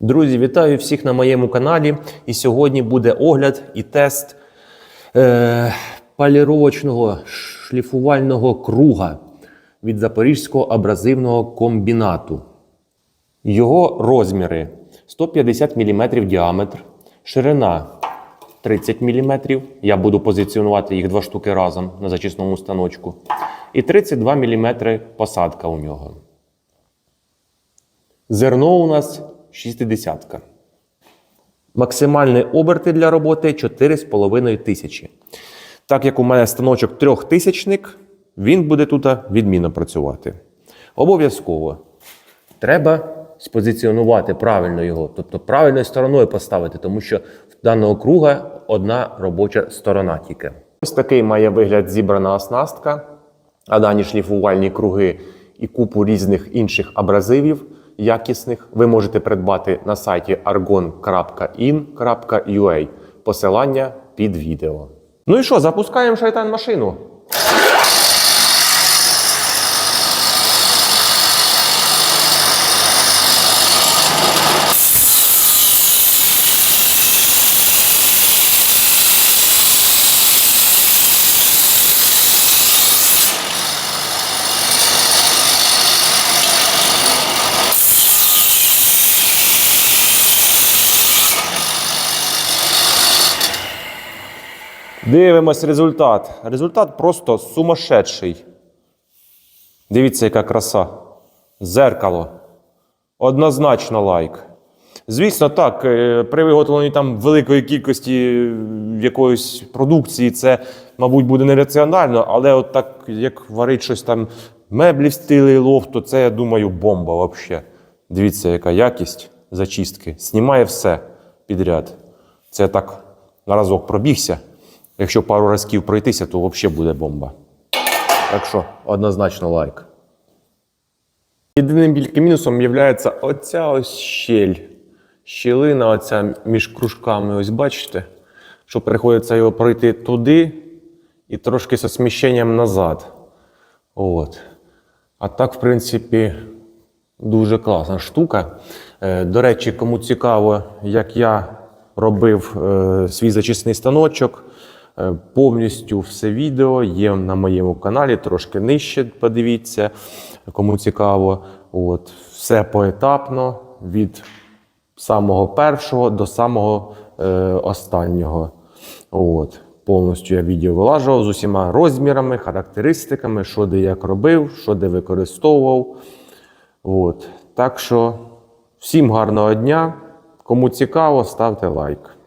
Друзі, вітаю всіх на моєму каналі. І сьогодні буде огляд і тест е, поліровочного шліфувального круга від Запорізького абразивного комбінату. Його розміри 150 мм діаметр, ширина 30 мм. Я буду позиціонувати їх два штуки разом на зачисному станочку. І 32 мм посадка у нього. Зерно у нас 60. Максимальні оберти для роботи 4,5 тисячі. Так як у мене станочок трьохтисячник, він буде тут відмінно працювати. Обов'язково треба спозиціонувати правильно його, тобто правильною стороною поставити, тому що в даного круга одна робоча сторона тільки. Ось такий має вигляд зібрана оснастка, а дані шліфувальні круги і купу різних інших абразивів якісних ви можете придбати на сайті argon.in.ua. Посилання під відео. Ну і що, запускаємо шайтан машину. Дивимось результат. Результат просто сумасшедший. Дивіться, яка краса. Зеркало. Однозначно лайк. Звісно, так, е, при виготовленні там великої кількості е, якоїсь продукції це, мабуть, буде нераціонально, але от так, як варить щось там меблі в стилі лофту, це, я думаю, бомба взагалі. Дивіться, яка якість зачистки. Знімає все підряд. Це так на разок пробігся. Якщо пару разків пройтися, то взагалі буде бомба. Так що, однозначно лайк. Єдиним тільки мінусом є оця ось щель. Щілина оця між кружками, ось бачите, що приходиться його пройти туди і трошки з сміщенням назад. От. А так, в принципі, дуже класна штука. Е, До речі, кому цікаво, як я робив е, свій зачисний станочок, повністю все відео є на моєму каналі, трошки нижче подивіться, кому цікаво. От, все поетапно від самого першого до самого е, останнього. От. Повністю я відео вилажував з усіма розмірами, характеристиками, що де як робив, що де використовував. От. Так що всім гарного дня. Кому цікаво, ставте лайк.